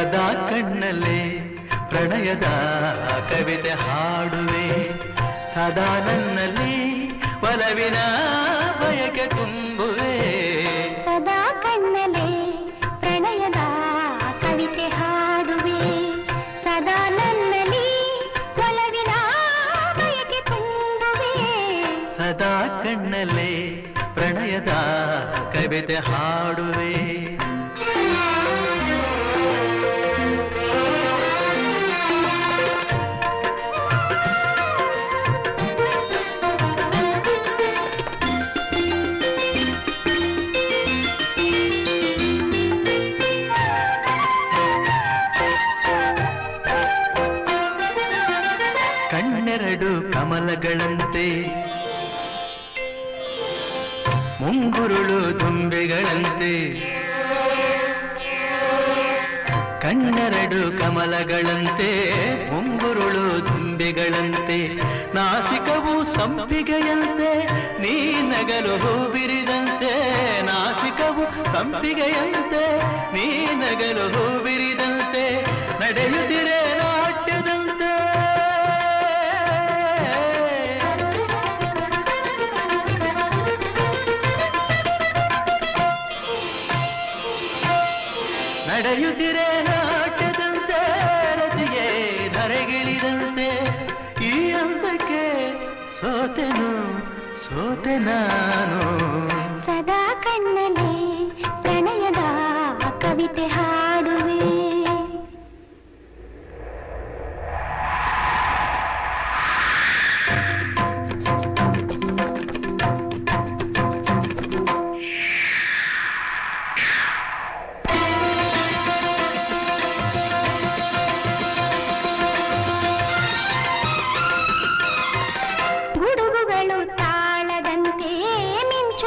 ಸದಾ ಕಣ್ಣಲ್ಲೇ ಪ್ರಣಯದ ಕವಿತೆ ಹಾಡುವೆ. ಸದಾ ನನ್ನಲ್ಲಿ ಒಲವಿನ ಬಯಕೆ ತುಂಬುವೆ. ಸದಾ ಕಣ್ಣಲ್ಲಿ ಪ್ರಣಯದ ಕವಿತೆ ಹಾಡುವೆ. ಸದಾ ನನ್ನಲ್ಲಿ ಒಲವಿನ ಬಯಕೆ ತುಂಬುವೆ. ಸದಾ ಕಣ್ಣಲ್ಲಿ ಪ್ರಣಯದ ಕವಿತೆ ಹಾಡುವೆ. ಕಮಲಗಳಂತೆ ಮುಂಗುರುಳು ತುಂಬೆಗಳಂತೆ ಕಣ್ಣೆರಡು ಕಮಲಗಳಂತೆ, ಮುಂಗುರುಳು ತುಂಬೆಗಳಂತೆ ನಾಸಿಕವು ಸಂಪಿಗೆಯಂತೆ, ನೀ ನಗಲು ಹೂ ಬಿರಿದಂತೆ ನಾಸಿಕವು ಸಂಪಿಗೆಯಂತೆ, ನೀ ನಗಲು ಹೂ ಬಿರಿದಂತೆ ನಡೆಯುತ್ತಿರೆ ನಾಟ್ಯದಂತೆ ರತಿಗೆ ಧರೆಗಿಳಿದಂತೆ. ಈ ಅಂತಕ್ಕೆ ಸೋತೆನು ಸೋತೆ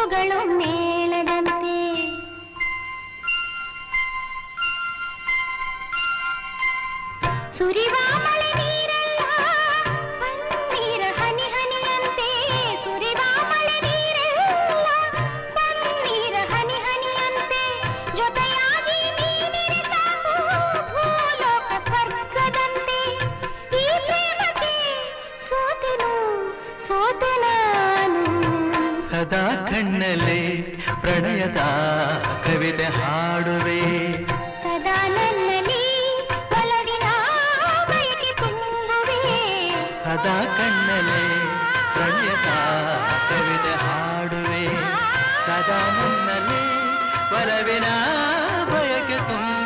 ಮಿಂಚುಗಳು ಮೇಳದಂತೆ ಸುರಿವ ಮಳೆ ಸದಾ ಕಣ್ಣಲ್ಲಿ ಪ್ರಣಯದ ಕವಿತೆ ಹಾಡುವೆ. ಸದಾ ನನ್ನಲ್ಲಿ ಒಲವಿನ ಬಯಕೆ ತುಂಬುವೆ. ಸದಾ ಕಣ್ಣಲ್ಲಿ ಪ್ರಣಯದ ಕವಿತೆ ಹಾಡುವೆ. ಸದಾ ನನ್ನಲ್ಲಿ ಒಲವಿನ ಬಯಕೆ ತುಂಬ